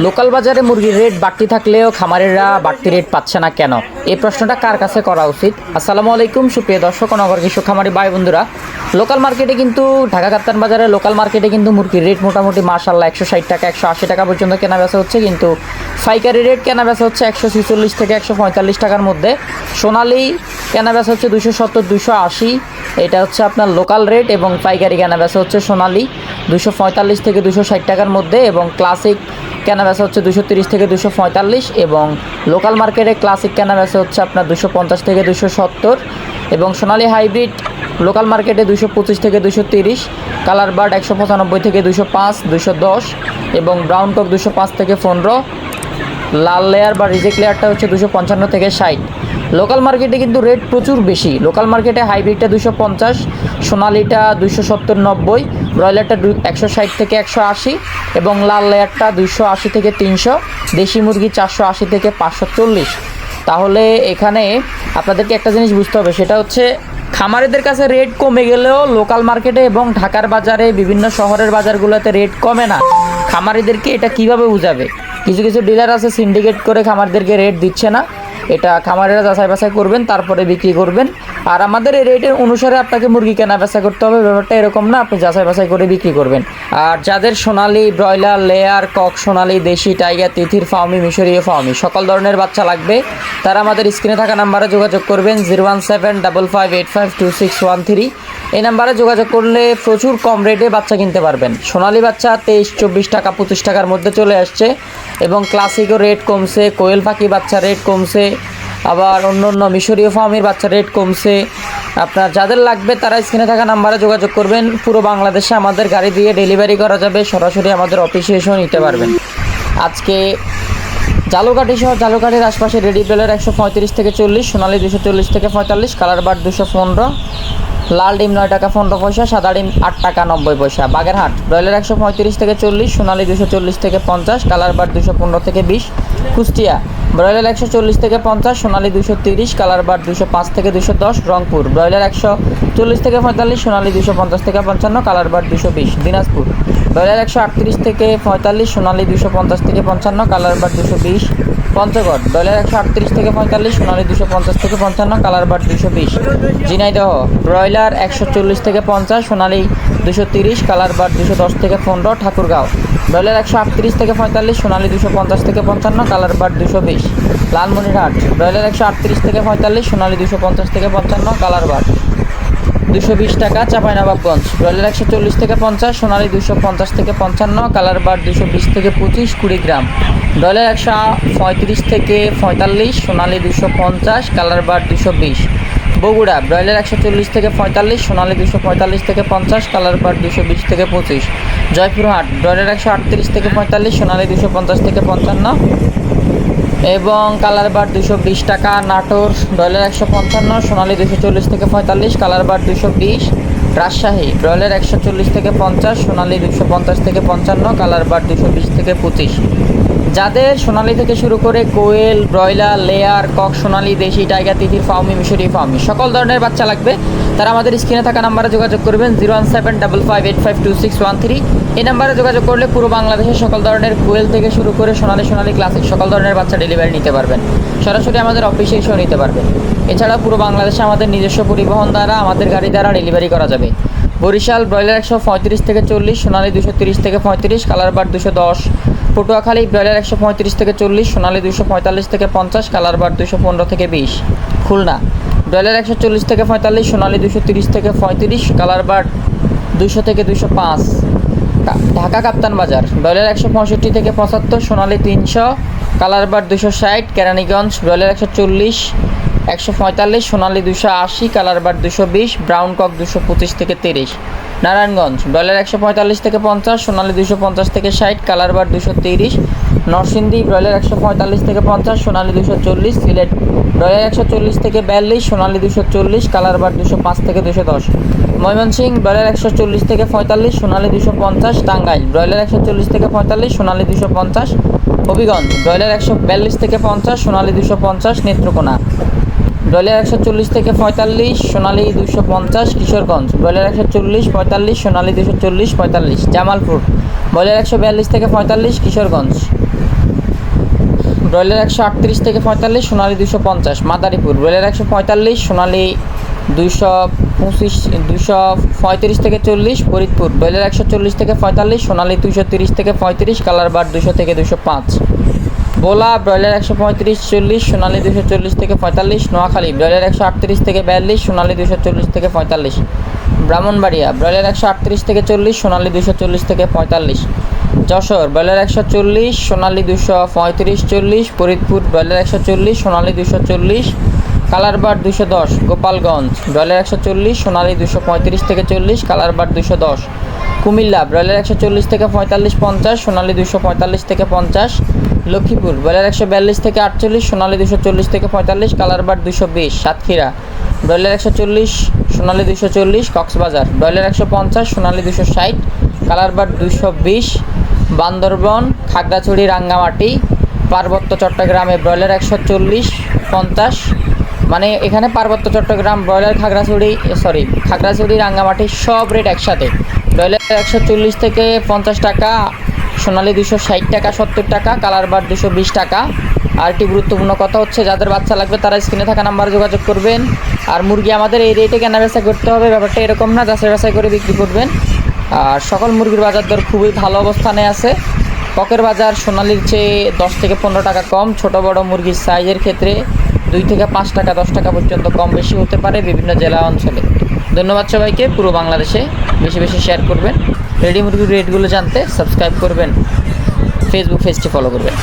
Local বাজারে মুরগির rate বাড়তি থাকলেও খামারেরা বাড়তি রেট পাচ্ছে না কেন? এই প্রশ্নটা কার কাছে করা উচিত? আসসালামু আলাইকুম, সুপ্রিয় দর্শক নগর কৃষক খামারি ভাই বন্ধুরা। লোকাল মার্কেটে কিন্তু, ঢাকা কাপ্তান বাজারে লোকাল মার্কেটে কিন্তু মুরগির রেট মোটামুটি মার্শাল্লাহ একশো ষাট টাকা, একশো আশি টাকা পর্যন্ত কেনা বেচা হচ্ছে। কিন্তু পাইকারি রেট কেনা বেচা হচ্ছে একশো ছিচল্লিশ থেকে একশো পঁয়তাল্লিশ টাকার মধ্যে। সোনালি কেনা বেচা হচ্ছে দুশো সত্তর দুশো আশি। এটা হচ্ছে আপনার লোকাল রেট এবং পাইকারি কেনা বেচা হচ্ছে সোনালি দুশো পঁয়তাল্লিশ থেকে দুশো ষাট টাকার মধ্যে এবং ক্লাসিক কেনা বেচা হচ্ছে দুশো তিরিশ থেকে দুশো পঁয়তাল্লিশ এবং লোকাল মার্কেটে ক্লাসিক কেনা বেচা হচ্ছে আপনার দুশো পঞ্চাশ থেকে দুশো সত্তর এবং সোনালি হাইব্রিড লোকাল মার্কেটে দুশো পঁচিশ থেকে দুশো তিরিশ কালার বার্ড একশো পঁচানব্বই থেকে দুশো পাঁচ দুশো দশ এবং ব্রাউন টক দুশো পাঁচ থেকে পনেরো লাল লেয়ার বা রিজেক্ট লেয়ারটা হচ্ছে দুশো পঞ্চান্ন থেকে ষাট। লোকাল মার্কেটে কিন্তু রেট প্রচুর বেশি। লোকাল মার্কেটে হাইব্রিডটা দুশো পঞ্চাশ সোনালিটা দুশো সত্তর নব্বই ব্রয়লারটা একশো ষাট থেকে একশো আশি এবং লাল লেয়ারটা দুশো আশি থেকে তিনশো, দেশি মুরগি চারশো আশি থেকে পাঁচশো চল্লিশ। তাহলে এখানে আপনাদেরকে একটা জিনিস বুঝতে হবে, সেটা হচ্ছে খামারিদের কাছে রেট কমে গেলেও লোকাল মার্কেটে এবং ঢাকার বাজারে বিভিন্ন শহরের বাজারগুলোতে রেট কমে না। খামারিদেরকে এটা কীভাবে বুঝাবে? কিছু কিছু ডিলার আছে সিন্ডিকেট করে খামারদেরকে রেট দিচ্ছে না। এটা খামারেরা যাচাই বাছাই করবেন, তারপরে বিক্রি করবেন। আর আমাদের এই রেটের অনুসারে আপনাকে মুরগি কেনা বেচা করতে হবে, ব্যাপারটা এরকম না, আপনি যাচাই বাছাই করে বিক্রি করবেন। আর যাদের সোনালি ব্রয়লার, লেয়ার, কক, সোনালি, দেশি, টাইগার, তিথির ফাউমি, মিশরীয় ফাউমি, সকল ধরনের বাচ্চা লাগবে। তারা আমাদের স্ক্রিনে থাকা নাম্বারে যোগাযোগ করবেন, zero one seven double five eight five two six one three. এই নাম্বারে যোগাযোগ করলে প্রচুর কম রেটে বাচ্চা কিনতে পারবেন। সোনালি বাচ্চা তেইশ, চব্বিশ টাকা, পঁচিশ টাকার মধ্যে চলে আসছে। এবং ক্লাসিকও রেট কমছে, কোয়েল পাখি বাচ্চা রেট কমছে। আবার অন্য অন্য মিশরীয় ফার্মের বাচ্চা রেট কমছে। আপনার যাদের লাগবে তারা স্ক্রিনে থাকা নাম্বারে যোগাযোগ করবেন। পুরো বাংলাদেশে আমাদের গাড়ি দিয়ে ডেলিভারি করা যাবে। সরাসরি আমাদের অফিসে এসেও নিতে পারবেন। আজকে জালুকাঠি সহ জালুকাঠির আশপাশে রেডি বেলের একশো পঁয়ত্রিশ থেকে চল্লিশ, সোনালি দুশো চল্লিশ থেকে পঁয়তাল্লিশ, কালার বার দুশো পনেরো। লাল ডিম নয় টাকা পনেরো পয়সা, সাদা ডিম আট টাকা নব্বই পয়সা। বাগেরহাট, ব্রয়লার একশো পঁয়ত্রিশ থেকে চল্লিশ, সোনালি দুশো চল্লিশ থেকে পঞ্চাশ, কালার বার দুশো পনেরো থেকে বিশ, কুষ্টিয়া, ব্রয়লার একশো চল্লিশ থেকে পঞ্চাশ, সোনালি দুশো তিরিশ, কালার বার দুশো পাঁচ থেকে দুশো দশ, রংপুর, ব্রয়লার একশো চল্লিশ থেকে পঁয়তাল্লিশ, সোনালি দুশো পঞ্চাশ থেকে পঞ্চান্ন, কালার বার দুশো বিশ, দিনাজপুর, ব্রয়লার একশো আটত্রিশ থেকে পঁয়তাল্লিশ, সোনালি দুশো পঞ্চাশ থেকে পঞ্চান্ন, কালার বার দুশো বিশ পঞ্চগড়। ব্রয়লার একশো আটত্রিশ থেকে পঁয়তাল্লিশ, সোনালি দুশো পঞ্চাশ থেকে পঞ্চান্ন, কালার বার দুশো বিশ। ঝিনাইদহ, ব্রয়লার একশো চল্লিশ থেকে পঞ্চাশ, সোনালি দুশো তিরিশ, কালার বার দুশো দশ থেকে পনেরো, ঠাকুরগাঁও। ব্রয়লার একশো আটত্রিশ থেকে পঁয়তাল্লিশ, সোনালি দুশো পঞ্চাশ থেকে পঞ্চান্ন, কালার বার দুশো বিশ। লালমনিরহাট, ব্রয়লার একশো আটত্রিশ থেকে পঁয়তাল্লিশ, সোনালি দুশো পঞ্চাশ থেকে পঞ্চান্ন, কালার বার। দুশো বিশ টাকা চাঁপাইনবাবগঞ্জ। ব্রয়লার একশো চল্লিশ থেকে পঞ্চাশ, সোনালি দুশো পঞ্চাশ থেকে পঞ্চান্ন কালার বার দুশো বিশ থেকে পঁচিশ কুড়ি গ্রাম ব্রয়লার একশো পঁয়ত্রিশ থেকে পঁয়তাল্লিশ, সোনালি দুশো পঞ্চাশ কালার বার দুশো বিশ। বগুড়া ব্রয়লার একশো চল্লিশ থেকে পঁয়তাল্লিশ, সোনালি দুশো পঁয়তাল্লিশ থেকে পঞ্চাশ কালার বার দুশো বিশ থেকে পঁচিশ। জয়পুরহাট ব্রয়লার একশো আটত্রিশ থেকে পঁয়তাল্লিশ, সোনালি দুশো পঞ্চাশ থেকে পঞ্চান্ন। এবং কালার বার দুশো বিশ টাকা, নাটোর ব্রয়লার একশো পঞ্চান্ন, সোনালি দুশো চল্লিশ থেকে পঁয়তাল্লিশ, কালার বার দুশো বিশ, রাজশাহী ব্রয়লার একশো চল্লিশ থেকে পঞ্চাশ, সোনালি দুশো পঞ্চাশ থেকে পঞ্চান্ন, কালার বার দুশো বিশ থেকে পঁচিশ। যাদের সোনালি থেকে শুরু করে কোয়েল, ব্রয়লার, লেয়ার, কক, সোনালি, দেশি, টাইগার তিথির ফাউমি, মিশরি, ফাউমি, সকল ধরনের বাচ্চা লাগবে। তারা আমাদের স্ক্রিনে থাকা নাম্বারে যোগাযোগ করবেন, zero one seven double five eight five two six one three. এই নাম্বারে যোগাযোগ করলে পুরো বাংলাদেশের সকল ধরনের কোয়েল থেকে শুরু করে সোনালি সোনালি ক্লাসিক সকল ধরনের বাচ্চা ডেলিভারি নিতে পারবেন। সরাসরি আমাদের অফিসে এসেও নিতে পারবেন। এছাড়া পুরো বাংলাদেশে আমাদের নিজস্ব পরিবহন দ্বারা আমাদের গাড়ি দ্বারা ডেলিভারি করা যাবে। বরিশাল, ব্রয়লার একশো পঁয়ত্রিশ থেকে চল্লিশ, সোনালি দুশো তিরিশ থেকে পঁয়ত্রিশ কালার বার দুশো দশ পটুয়াখালী ব্রয়লার একশো পঁয়ত্রিশ থেকে চল্লিশ, সোনালি দুশো পঁয়তাল্লিশ থেকে পঞ্চাশ কালার বার দুশো পনেরো থেকে বিশ। খুলনা, ব্রয়লার একশো চল্লিশ থেকে পঁয়তাল্লিশ, সোনালি দুশো তিরিশ থেকে পঁয়ত্রিশ কালার বার দুশো থেকে দুশো পাঁচ। ঢাকা কাপ্তান বাজার, ব্রয়লার একশো পঁয়ষট্টি থেকে পঁচাত্তর, সোনালি তিনশো কালার বার দুশো ষাট, কেরানীগঞ্জ, ব্রয়লার একশো চল্লিশ, একশো পঁয়তাল্লিশ, সোনালি দুশো আশি কালার বার দুশো বিশ, ব্রাউন কক দুশো পঁচিশ থেকে তিরিশ। নারায়ণগঞ্জ, ব্রয়লার একশো পঁয়তাল্লিশ থেকে পঞ্চাশ, সোনালি দুশো পঞ্চাশ থেকে ষাট, কালার বার দুশো তিরিশ, নরসিংদী ব্রয়লার একশো পঁয়তাল্লিশ থেকে পঞ্চাশ, সোনালি দুশো চল্লিশ, সিলেট ব্রয়লার একশো চল্লিশ থেকে বিয়াল্লিশ, সোনালি দুশো চল্লিশ, কালার বার দুশো পাঁচ থেকে দুশো দশ, ময়মনসিংহ ব্রয়লার একশো চল্লিশ থেকে পঁয়তাল্লিশ, সোনালি দুশো পঞ্চাশ, টাঙ্গাইল ব্রয়লার একশো চল্লিশ থেকে পঁয়তাল্লিশ, সোনালি দুশো পঞ্চাশ, হবিগঞ্জ ব্রয়লার একশো বিয়াল্লিশ থেকে পঞ্চাশ, সোনালি দুশো পঞ্চাশ, নেত্রকোনা। ব্রয়লার একশো চল্লিশ থেকে পঁয়তাল্লিশ, সোনালি দুশো পঞ্চাশ, কিশোরগঞ্জ। ব্রয়লার একশো চল্লিশ, পঁয়তাল্লিশ, সোনালি দুশো চল্লিশ, পঁয়তাল্লিশ। জামালপুর। ব্রয়লার একশো বিয়াল্লিশ থেকে পঁয়তাল্লিশ, কিশোরগঞ্জ। ব্রয়লার একশো আটত্রিশ থেকে পঁয়তাল্লিশ, সোনালি দুশো পঞ্চাশ। মাদারীপুর। ব্রয়লার একশো পঁয়তাল্লিশ, সোনালি দুশো পঁচিশ দুশো পঁয়ত্রিশ থেকে চল্লিশ। ফরিদপুর। ব্রয়লার একশো চল্লিশ থেকে পঁয়তাল্লিশ, সোনালি দুশো তিরিশ থেকে পঁয়ত্রিশ কালার বার দুশো থেকে দুশো পাঁচ। বোলা ব্রয়লার একশো পঁয়ত্রিশ, চল্লিশ, সোনালি দুশো চল্লিশ থেকে পঁয়তাল্লিশ, নোয়াখালী, ব্রয়লার একশো আটত্রিশ থেকে বিয়াল্লিশ, সোনালি দুশো চল্লিশ থেকে পঁয়তাল্লিশ। ব্রাহ্মণবাড়িয়া, ব্রয়লার একশো আটত্রিশ থেকে চল্লিশ, সোনালি দুশো চল্লিশ থেকে পঁয়তাল্লিশ। যশোর, ব্রয়লার একশো চল্লিশ, সোনালি দুশো পঁয়ত্রিশ, চল্লিশ। ফরিদপুর, ব্রয়লার একশো চল্লিশ, সোনালি দুশো চল্লিশ। কালারবার দুশো দশ, গোপালগঞ্জ, ব্রয়লার একশো চল্লিশ, সোনালি দুশো পঁয়ত্রিশ থেকে চল্লিশ কালারবার দুশো দশ। কুমিল্লা, ব্রয়লার একশো চল্লিশ থেকে পঁয়তাল্লিশ, পঞ্চাশ, সোনালি দুশো পঁয়তাল্লিশ থেকে পঞ্চাশ, লক্ষ্মীপুর, ব্রয়লার একশো বিয়াল্লিশ থেকে আটচল্লিশ, সোনালি দুশো চল্লিশ থেকে পঁয়তাল্লিশ কালারবার দুশো বিশ, সাতক্ষীরা, ব্রয়লার একশো চল্লিশ, সোনালি দুশো চল্লিশ, কক্সবাজার, ব্রয়লার একশো পঞ্চাশ, সোনালি দুশো ষাট কালারবার দুশো বিশ, বান্দরবন, খাগড়াছড়ি, রাঙ্গামাটি, পার্বত্য চট্টগ্রামে ব্রয়লার একশো চল্লিশ, পঞ্চাশ মানে এখানে পার্বত্য চট্টগ্রাম, ব্রয়লার খাগড়াছড়ি সরি খাগড়াছড়ি, রাঙ্গামাটি সব রেট একসাথে। ব্রয়লার একশো চল্লিশ থেকে পঞ্চাশ টাকা, সোনালি দুশো ষাট টাকা, সত্তর টাকা, কালার বার দুশো বিশ টাকা। আর একটি গুরুত্বপূর্ণ কথা হচ্ছে, যাদের বাচ্চা লাগবে তারা স্ক্রিনে থাকা নাম্বারে যোগাযোগ করবেন। আর মুরগি আমাদের এই রেটে কেনা বেচা করতে হবে, ব্যাপারটা এরকম না, যাচাই বাছাই করে বিক্রি করবেন। আর সকল মুরগির বাজার দর খুবই ভালো অবস্থানে আছে। পকের বাজার সোনালির চেয়ে দশ থেকে পনেরো টাকা কম, ছোট বড় মুরগির সাইজের ক্ষেত্রে। দুই থেকে পাঁচ টাকা, দশ টাকা পর্যন্ত কম বেশি হতে পারে বিভিন্ন জেলা অঞ্চলে। ধন্যবাদ সবাইকে, পুরো বাংলাদেশে বেশি বেশি শেয়ার করবেন। রেডি মুরগির রেটগুলো জানতে সাবস্ক্রাইব করবেন। ফেসবুক পেজটি ফলো করবেন।